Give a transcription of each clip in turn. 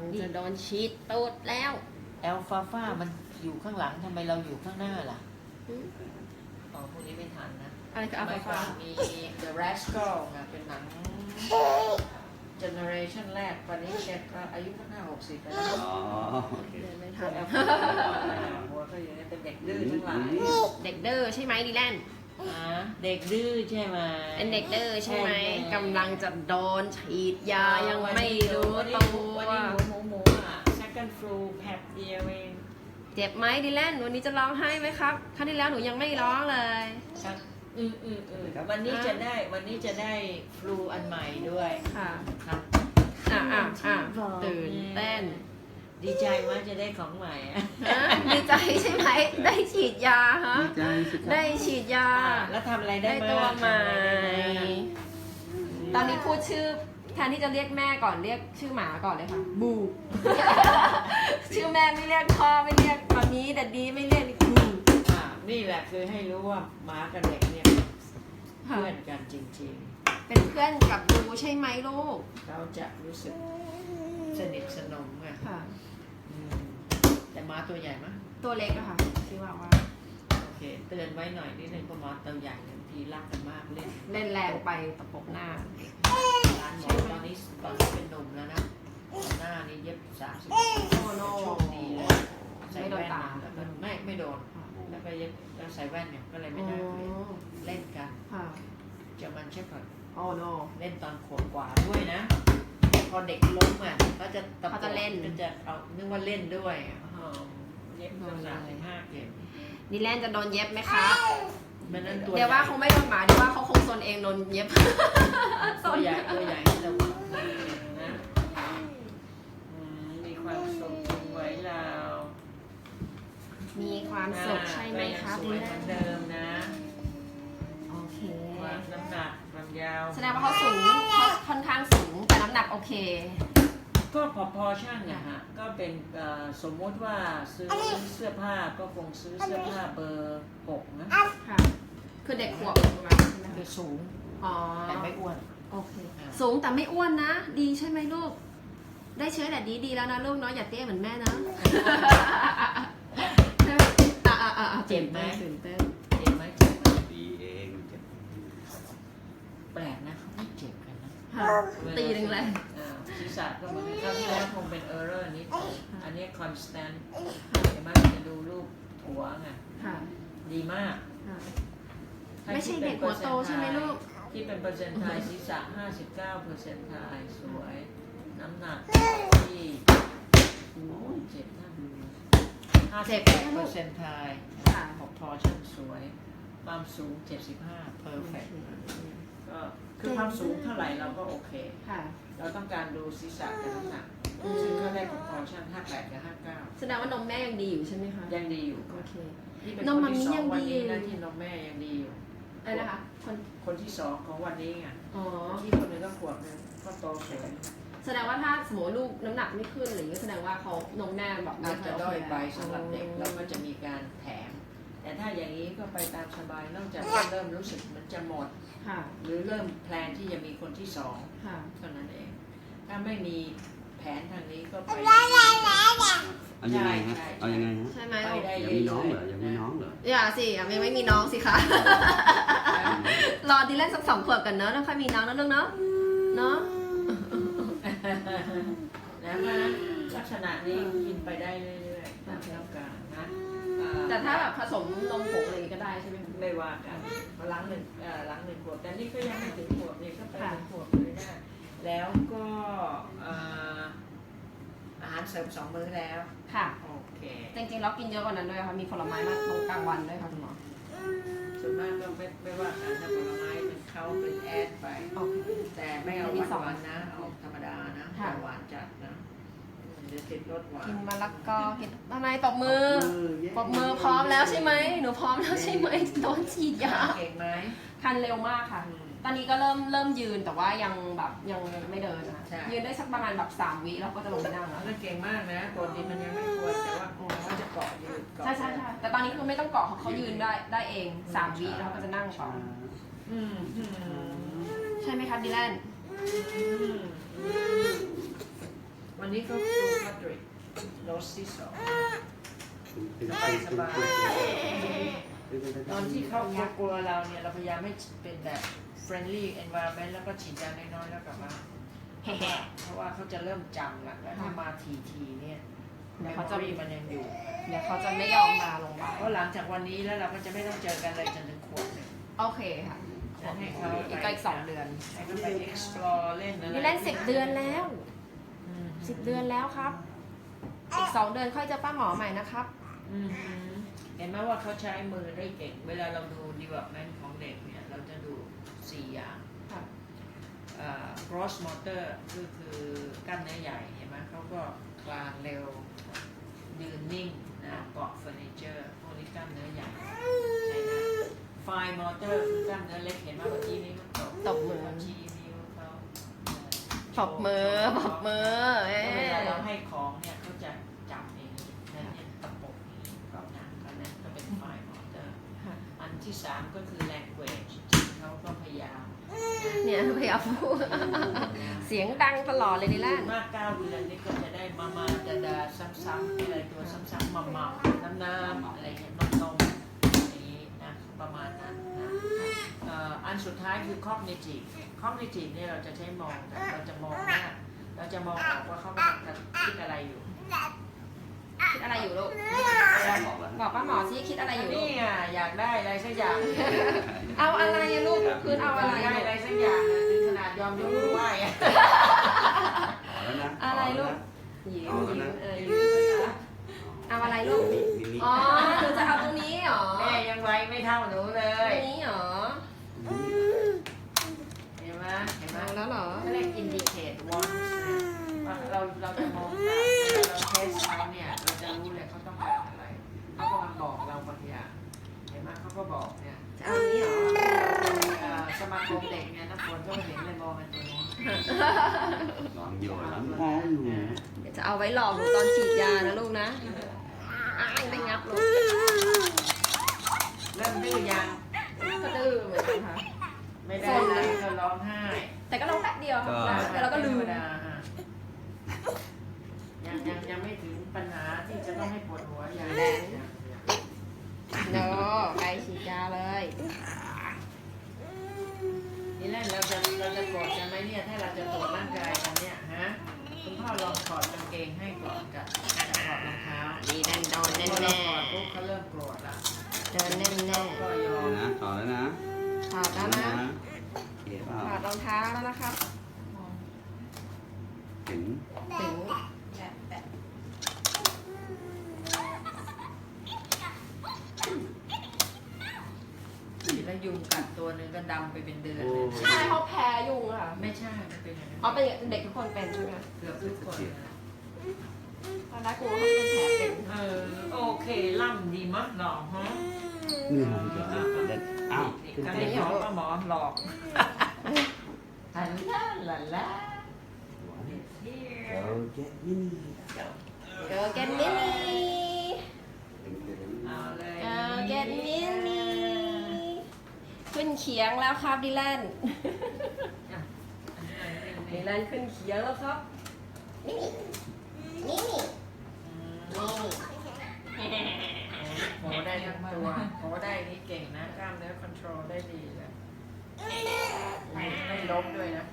งจะโดนฉีดตูดแล้วแอลฟาฟามันอยู่ข้างหลังทำไมเราอยู่ข้างหน้าล่ะอืมอ๋อพวกนี้ไม่ทันนะอะไรคืออัลสมัยก่ฟาอนมี The Rascal นะเป็นหนัง generation แรกตอนนี้แกก็อายุข้างหน้าหกสิบแล้วนะอ๋อโอเคเดินไม่พทัวนกแอลฟาฟาหัวก็อยู่ในเป็นเด็กดื้อทั้งหลาย เด็กดื้อใช่ไหมดีแลน อ่าเด็กดื้อใช่ไหม เป็นเด็กดื้อใช่ไหมใช่กำลังจะโดนฉีดยายังไม่รู้วันตันี้ววันนี้หมูหมูหมูอะ second flu แพบเดียวเองเจ็บไหมดีแลนวันนี้จะร้องไห้ไหมครับครั้งที่แล้วหนูยังไม่ร้องเลยครับอืมอืมอืมวันนี้จะได้วันนี้จะได้ฟลูอันใหม่ด้วยค่ะ ครับ อะอะอะตื่นเต้น ดีใจมากจะได้ของใหม่อะฮะดีใจใช่ไหม ได้ฉีดยาฮะ ดีใจสิครับได้ฉีดยา อ่าแล้วทำอะไรได้ได้บ้างตัวใหม่ ทำอะไรได้บ้างตอนนี้พูดชื่อแทนที่จะเรียกแม่ก่อนเรียกชื่อหมาก่อนเลยค่ะบู ชื่อแม่ไม่เรียกพ่อไม่เรียกมามีแต่ดีไม่เรียกบูอ่านี่แหละคือให้รู้ว่าหมากับเด็กเนี่ยค่ะเพื่อนกันจริงเป็นเพื่อนกับบูใช่ไหมลูก ๆ เขาจะรู้สึก สนิทสนมไงค่ะ อืมแต่หมาตัวใหญ่มั้ยตัวเล็กอะค่ะที่ว่าว่าโอเค เตือนไว้หน่อยนิดนึงเพราะหมาตัวใหญ่บางทีรักกันมากเล่นเล่นแรงไปตะปบหน้า ร้านหมอตอนนี้ตอนนี้เป็นหนุ่มแล้วนะหน้านี่เย็บสามสิบโอ้โนโชคดีเลยใส่ไม่โดนแว่นตาแล้วก็ไม่ไม่โดนแล้วก็เย็บแล้วใส่แว่นเนี่ยก็เลยไม่ได้คุยเล่นกันค่ะเจอมันเช็คก่อนโอ้โนเล่นตอนขวบกว่าด้วยนะ พอเด็กล้มอะก็จะตะโกเขาจะเล่น ก็จะเอานึกว่าเล่นด้วยอะอ๋อเย็บตั้งสามสิบห้าเข็มดีแลนจะโดนเย็บไหมครับมันนั้นตัวเดี๋ยวว่าคงไม่โดนหมาเดี๋ยวว่าเขาคงซนเองโดนเย็บตัวใหญ่ตัวใหญ่ตัวนะอืมมีความสุขจริงไว้เรามีความสุขใช่ไหมครับสดีวยแลเหมือนนเดิมนะ โอเค ความน้ำหนักความยาว แสดงว่าเขาสูง เคก็พอพอช่างอะฮะก็เป็นเอ่อสมมติว่าซื้อเสื้อผ้าก็คงซื้อเสื้อผ้าเบอร์หกนะค่ะ คือเด็กขวบประมาณใช่ไหมคือสูงอ๋อ แต่ไม่อ้วน โอเคสูงแต่ไม่อ้วนนะ ดีใช่ไหมลูก ได้เชื้อแต่ดีดีแล้วนะลูกเนาะอย่าเตี้ยเหมือนแม่นะอะอะอะอะเจ็บไหม ตื่นเต้นเจ็บไหมเจ็บไหมดีเองเจ็บแปลกนะเขาไม่เจ็บกันนะค่ะตีแรง แรงอ่าศีรษะก็เหมือนคราวที่แล้วคงเป็นเออร์เรอร์นิดอันนี้คอนสแตนต์เห็นไหมจะดูรูปหัวไงๆค่ะดีมากค่ะถ้าไม่ใช่เด็กหัวโตใช่ไหมลูก ที่เป็นเปอร์เซ็นต์ไทยศีรษะ59เปอร์เซ็นต์ไทยสวย น้ำหนักที่โอ้ยเจ็บนะเจ็บ58เปอร์เซ็นต์ไทยค่ะของพอชั่นสวย ความสูง 75เพอร์เฟกก็ คือความสูงเท่าไหร่เราก็โอเค ค่ะ เราต้องการดูศีรษะกับน้ำหนักซึ่งเขาได้ของพอชั่น58กับแสดงว่านมแม่ยังดีอยู่ใช่ไหมคะ59ยังดีอยู่โอเค นี่เป็นนคมนมัมที่มี่สอยังงวันดี นี้นะที่นมแม่ยังดีอยู่ อะไรนะคะคนคนที่สองของวันนี้ไงอ๋อที่คนหนึงก็ขวบหนึงก็โตสวยแสดงว่าถ้าสมมติลูกน้ำหนักไม่ขึ้นอะไรอย่างเงี้ยแสดงว่าเขานมแม่แบบอาจจะด้อยไปโเคสำหรับเด็กเราก็จะมีการแถม แต่ถ้าอย่างนี้ก็ไปตามสบายนอกจากว่าเริ่มรู้สึกมันจะหมด ค่ะ หรือเริ่มแพลนที่จะมีคนที่สองค่ะ เท่านั้นเอง ถ้าไม่มีแผนทางนี้ก็ไป เอายังไงฮะ ใช่ใช่ เอายังไงฮะใช่ไหมไปลูกได้อยากเรื่มีอยน้องเหรอๆอยากมีน้องเหรออย่าสิยังไม่มีน้องสิคะ รอดีเล่นสักสองขวบกันเนอะแล้วค่อยมีน้องนะลูกเนาะเนาะนะเพราะฉะนั้นลักษณะนี้กินไปได้เรื่อยๆ ตามที่ต้องการนะอ่แต่ถ้าแบบผสมนมผงอะไรอย่างงี้ก็ได้ใช่ไหมคะ ไม่ว่ากันหลังหนึ่งเอ่อหลังหนึ่งขวบแต่นี่ก็ยังไม่ถึงขวบนี่ก็ไปค่ะ ถึงขวบเลยได้แล้วก็เอ่ออาหารเสริมสองมื้อแล้ว ค่ะ โอเคจริงๆเรากินเยอะกว่านั้นด้วยค่ะ มีผลไม้มากตรงกลางวันด้วยค่ะคุณหมอส่วนมากก็ไม่ไม่ว่ากันถ้าผลไม้เป็นเขาเป็นแอดไป โอเค แต่ไม่เอามีหสองวานๆนะ เอาธรรมดานะค่ะอย่าหวานจัดนะ เดี๋ยวติดรสหวานกินมะละกอกินทำไมปรบมือเย้ปรบมือพร้อมแล้วใช่ไหมหนูพร้อมแล้วใช่ไหมโดนฉีดยาเก่งไหมคันเร็วมากค่ะอืมตอนนี้ก็เริ่มเริ่มยืนแต่ว่ายังแบบยังไม่เดินนะคะใช่ยืนได้สักประมาณแบบสามวิแล้วก็จะลงไปนั่งแล้วนั่นเก่งมากนะปกติมันยังไม่ควรแต่ว่าเขาจะเกาะยืดเกาะใช่ใช่ใช่แต่ตอนนี้คือไม่ต้องเกาะเขาเขายืนได้ได้เองสามวิแล้วเขาก็จะนั่งต่ออืมอืมใช่ไหมคะดิแลนอืม วันนี้เขาดูมาดริดโดสที่สองสบายตอนที่เขากลัวเราเนี่ยเราพยายามให้เป็นแบบ friendly environment แล้วก็ฉีดยาน้อยๆแล้วกลับมาเพราะว่าเขาจะเริ่มจำละแล้วถ้ามาทีๆเนี่ยเดี๋ยวเขาจะจะมันยังอยู่เดี๋ยวเขาจะไม่ยอมมาโรงพยาเพราะหลังจากวันนี้แล้วเราก็จะไม่ต้องเจอกันเลยจนถึงขวบหนึ่งโอเคค่ะให้เขาอีกสองเดือนให้เขาไป explore เล่นอะไรนี่เล่นสิบเดือนแล้ว สิบเดือนแล้วครับ อีกสองเดือนค่อยเจะป้าหมอใหม่นะครับอืมเห็นไหมว่าเขาใช้มือได้เก่ง เวลาเราดู development ของเด็กเนี่ย เราจะดูสี่อย่าง ครับ เอ่อ gross motor ก็คือกล้ามเนื้อใหญ่เห็นไหมเขาก็คลานเร็วยืนนิ่งนะเกาะเฟอร์นิเจอร์พวกนี้กล้ามเนื้อใหญ่ใช่นะ fine motor คือกล้ามเนื้อเล็กเห็นไหมเมื่อกี้นี้เขาตบตบมือเขาชี้นิ้วเขา ปรบมือปรบมือเอ๊แล้วเวลาเราให้ของเนี่ยเขาจะจับอย่างนี้นั่นเนี่ยตะปบอย่างนี้นะอันนั้นก็เป็น fine motor อันที่สามก็คือ language ที่เขาก็พยายามเนี่ยพยายามพูดเสียงดังตลอดเลยนี่แหละมากเก้าเดือนนี่ก็จะได้มามาดาดาซ้ำๆอะไรตัวซ้ำๆมามาน้ำน้ำๆอะไรเงี้ยนมนมอย่างนี้นะ ประมาณนั้นนะเอ่ออันสุดท้ายคือ cognitive cognitive เนี่ยเราจะใช้มองแต่เราจะมองว่าเราจะมองออกว่าเขากำลังคิดอะไรอยู่คิดอะไรอยู่ลูกบอกแล้วบอกป้าหมอซิคิดอะไรอยู่ลูนี่กอะอยากได้อะไรสักอย่าง เอาอะไรอะลูกพื้นเอาอะไรยากได้ลูอะไรกสักอย่างเลยถึงขนาดยอมยกมือไหว้อะขอแล้วนะอะไรลูกขยิ้มเอาแล้วยิ้นะมเออยิ้มเอาอะไรลูกมินิมินิ อ๋อหนูจะเอาตรงนี้เหรอแม่ยังไวไม่เท่าหนูเลตรยงนี้เหรอเห็นไหมเห็นไหมเอาแล้วเหรอ เขาเรียก indicate wants นะว่าเราเราจะมองว่าเราเทสเขาเนี่ยเราจะรู้เลยเขาต้องการอะไรเขากำลังบอกเราบางอย่างเห็นไหมเขาก็บอกเนี่ยจะเอานี้เหรอเอ่อสมาคมเด็กเนี่ยน้ำฝนก็เห็นเลยมองกันตรงนี้ลองอยู่ลองมองอยู่ เดี๋ยวจะเอาไว้หลอกหนูตอนฉีดยานะลูกนะอ้ายไม่งับลูกเริ่มดื้อยังก็ดื้อเหมือนกันค่ะไม่ได้นะก็ร้องไห้แต่ก็ร้องแป๊บเดียวค่ะแต่เราก็ลืมธรรดาฮะยังยังยังไม่ถึงปัญหาที่จะต้องให้ปวดหัวอย่ ริ่มโกรธละเดินแน่แน่ก็ยอเอามนะต่อแล้วนะถอดแล้วนะโอเคเปล่าถอดรองเท้าแล้วนะครับถึงถึงแล้วยุงกัดตัวหนึงก็ดำไปเป็นเดือนโอ้เลยใช่เขาแพ้ยุงค่ะ ไม่ใช่มันเป็นอย่างนั้นอ๋อเป็นเด็กทุกคนเป็นใช่ไหมเกือบทุกคนนะ มันน่กลัวมันเป็นแผลเป็นเออโอเคล่ำดีมากหรอฮะนี่มันเกิดอะไรขึ้นอ้าวขึ้นไปหมอหมอหลอกฮัลโหลล่ะล่ะ Go get Minnie Go get Minnie Go get Minnie ขึ้นเขียงแล้วครับดิแลนดิแลนขึ้นเขียงแล้วครับ Minnie Minnie นี่นี่โหได้ทั้งตัวโหได้นี่เก่งนะกล้ามเนื้อคอนโทรลได้ดีเลยไม่ล้มด้วยนะ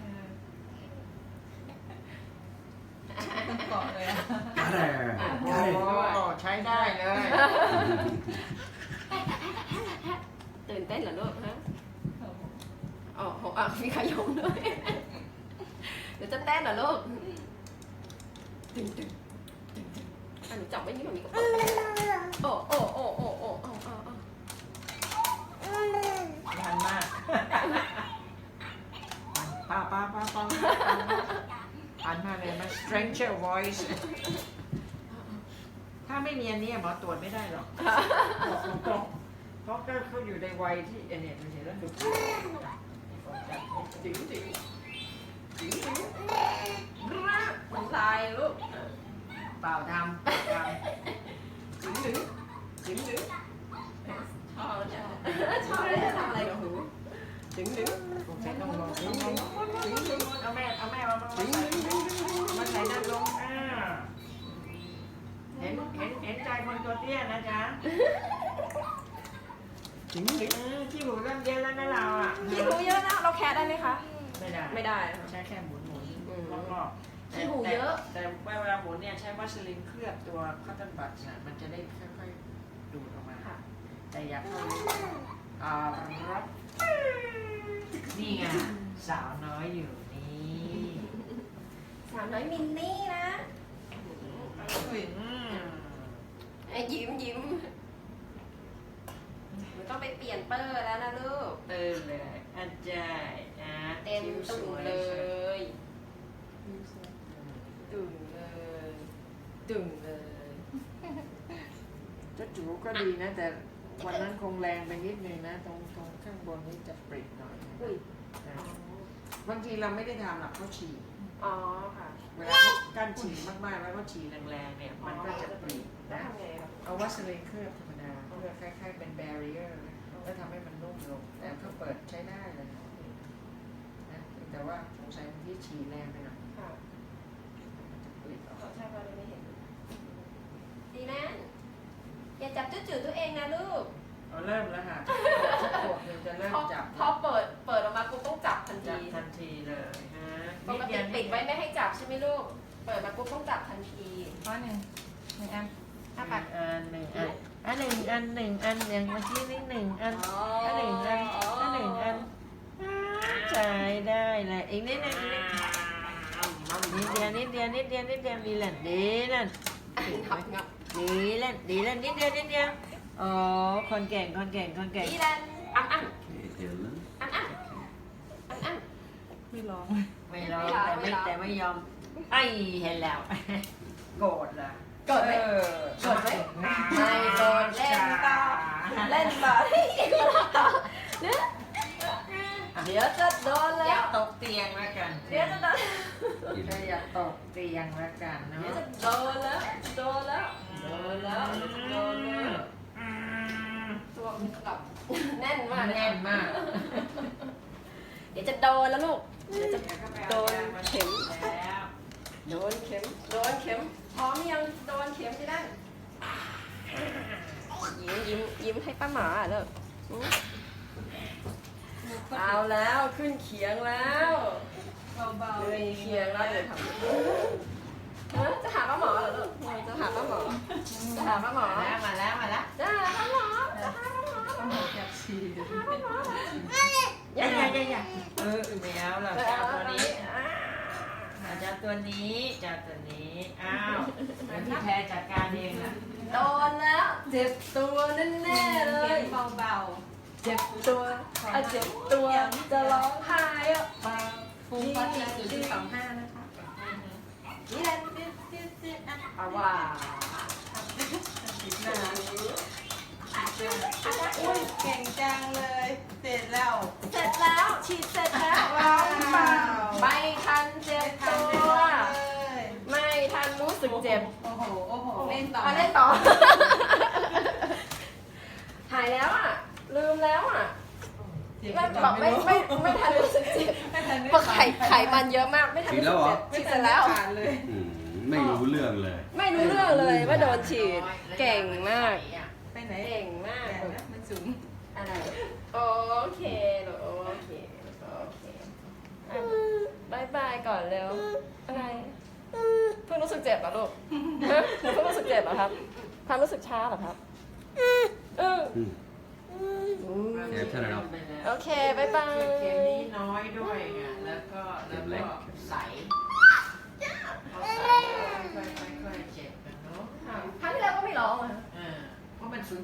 เกาะเลยอะกระเดร์โอ้โหใช้ได้เลย ตื่นเต้นเหรอลูกฮะอ๋อโหอะมีขยมด้วย เดี๋ยวจะเต้นเหรอลูก ตึงตึงตึงตึงอะ หนูจับไว้นี่มันมีก็เปิดโอ้โอ้โอ้โอ้โอ้โอ้โอ้โอ้ทันมากป้าป้าป้าป้าทันมากเลยมัน stranger voice ถ้าไม่มีอันนี้หมอตรวจไม่ได้หรอกบอกตรงๆเพราะก็เขาอยู่ในวัยที่เอเนี่ยมันเห็นแล้วดูดึงดึงดึงดึงมันลายลูก เปล่าดำเปล่าดำถึงหรือถึงหรือชอบแล้วชอบแล้ทำอะไรกับหูถึงหรือผมใช้ต้องลองหรือเอาแม่เอาแม่มาถึงมันไหลนั่งลงเห็นเห็นเห็นใจคนตัวเตี้ยนะจ๊ะถึงหรืงขี้หมูเริ่มเยอะแล้วนะเราอะขี้หมูเยอะนะเราแคร์ได้ไหมคะ ไม่ได้ไม่ได้ใช้แค่หมุนหมุนรอบๆ ขี้หูเยอะ แต่แต่เวลาหมุนเนี่ยใช้วัสลินเคลือบตัวคอตตอนบัดนะมันจะได้ค่อยๆดูดออกมาค่ะ แต่อยากเข้าลึกอ่ารับนี่ไงสาวน้อยอยู่นี่สาวน้อยมินนี่นะอุ้ยอืมไอ้ยิ้มยิ้มหนูต้องไปเปลี่ยนเปอร์แล้วนะลูก เติมเลยอาจารย์นะเต็มคิ้วสตุ่มวยเลสวยยตุ่มเลย ตุ่มเลยเจ้าจูก็ดีนะ แต่วันนั้นคงแรงไปนิดนึงนะ ตรงตรงข้างบนนี้จะปริดหน่อยนะอุ้ยนะบางทีเราไม่ได้ทำหรอกเขาฉี่อ๋อค่ะเวลาเขากั้นฉี่มากๆแล้วก็ฉี่แรงๆเนี่ย มันก็จะปริดแล้วนะ ทำไงครับเอาวัสลินเคลือบธรรมดาเพื่อคล้ายๆเป็นแบเรียร์แล้วทำให้มันนุ่มลง แต่เขาเปิดใช้ได้เลยนะแต่ว่าสงสัยบางที่ฉี่แรงไปหน่อยค่ะมันจะปริดออก ขอใช่เพราะเราไม่เห็นดีแน่น อย่าจับจุดจืดตัวเองนะลูก เอาเริ่มแล้วค่ะสักขวบหนึงจะเริ่มพอจับพอเปิดเปิดออกมากูต้องจับทันจัทีบทันทีเลยฮะปกติปิดไว้ไม่ให้จับใช่ไหมลูก เปิดมากูต้องจับทันทีข้อหนึ่งหนึ่งอันอ้าอัปากนอันหนึ่งอันอันหนึ่งอันหนึ่งอันอย่างเมื่อกี้นี่หนึ่งอันอันหนึ่งอันอันหนึ่งอันใช้ได้เลยอีกนิดนึงอีกนิดนิดเดียวนิดเดียวนิดเดียวนิดเดียวดีแหละดีแหละงับงับ ดีแหละดีแหละนิดเดียวนิดเดียวอ๋อคนเก่งคนเก่งคนเก่งดีแลนอันอัน Okay, Dylan. อันอันอันอันไม่ร้อง ไม่ร้องไม่แต่ร้องไม่แต่ไม่ยอมไอ้เห็นแล้ว โกรธเหรอโกรธไหม เออโกรธไหมไม่โกรธเล่นต่อเล่นต่อที่เนี่ยเดี๋ยวจะโดนอแล้ย่าวตกเตียงแล้วกันเดี๋ยวจะโดนเธออย่าตกเตียงแล้วกันเนาะ เดี๋ยวจะโดนแล้วโดนแล้วโดน แล้วเดี๋ยวจะโดนแล้วตัวมันกลับแน่นมากแน่นมาก เดี๋ยวจะโดนแล้วลูก เดี๋ยวจะโดนเข็มแล้วโดนเข็ม โดนเข็ม พร้อมยังโดนเข็มที่นั่นยิ้มยิ้มยิ้มให้ป้าหมาอะเลิกอืมเอาแล้วขึ้นเขียงแล้วเบาๆขึ้นเขียงแล้วเดี๋ยวทำ เออจะหาป้าหมอเหรอลูกเออจะหาป้าหมอ จะหาป้าหมอ มาแล้วมาแล้วมาแล้วจะหาป้าหมอ จะหาป้าหมอ ต้องหัวจับชีอย่าอย่าอย่าอย่าเออไม่เอาหรอกจะจะเอาตัวนี้อาจจะตัวนี้จะเอาตัวนี้อ้าวเดี๋ยวพี่แพรจัดการเองนะโดนแล้ว เจ็บตัวแน่ๆเลย เบาเจ็บตัวอะเจ็บตัว จะร้องไห้อะ ๆฟูฟัดเลยศูนย์จุดสองห้านะคะ นี่แหละ เอาว่าติดหน้าอุ้ยเก่งจังเลย เสร็จแล้วเสร็จแล้วฉีดเสร็จแล้วว้าวไม่ทันเจ็บทำตัได้วเลยไม่ทันรู้สึกเจ็บโอ้โหโอ้โหเล่นต่อเอาเล่นต่อ หายแล้วอะ ลืมแล้วอะเจ็บไม่ต่บอกไม่ไม่ไม่ทันรู้สึกเจ็บไม่ทันเพราะไข่ไข่มันเยอะมากไม่ทันรู้สึกเจ็บไม่ฉีดทัเสร็นจแล้วขาดเลยอืม ไม่รู้เรื่องเลย ไม่รู้เรื่องเลยว่าโดนฉีด เก่งมาก ไปไหนเก่งมาก แต่นะมันสูงอะไร โอเคลูกโอเค โอเคอะบายบายก่อนเร็ว อะไร เพิ่งรู้สึกเจ็บเหรอลูกฮะเพิ่งรู้สึกเจ็บเหรอครับความรู้สึกช้าเหรอครับเอออืมอืมแค่เท่านั้นหรอโอเคบายบายเข็มนี้น้อยด้วยไงแล้วก็แล้วก็ใส ค่อยๆค่อยๆเจ็บกันเนาะครั้งที่แล้วก็ไม่ร้องอะเพราะมันสูญ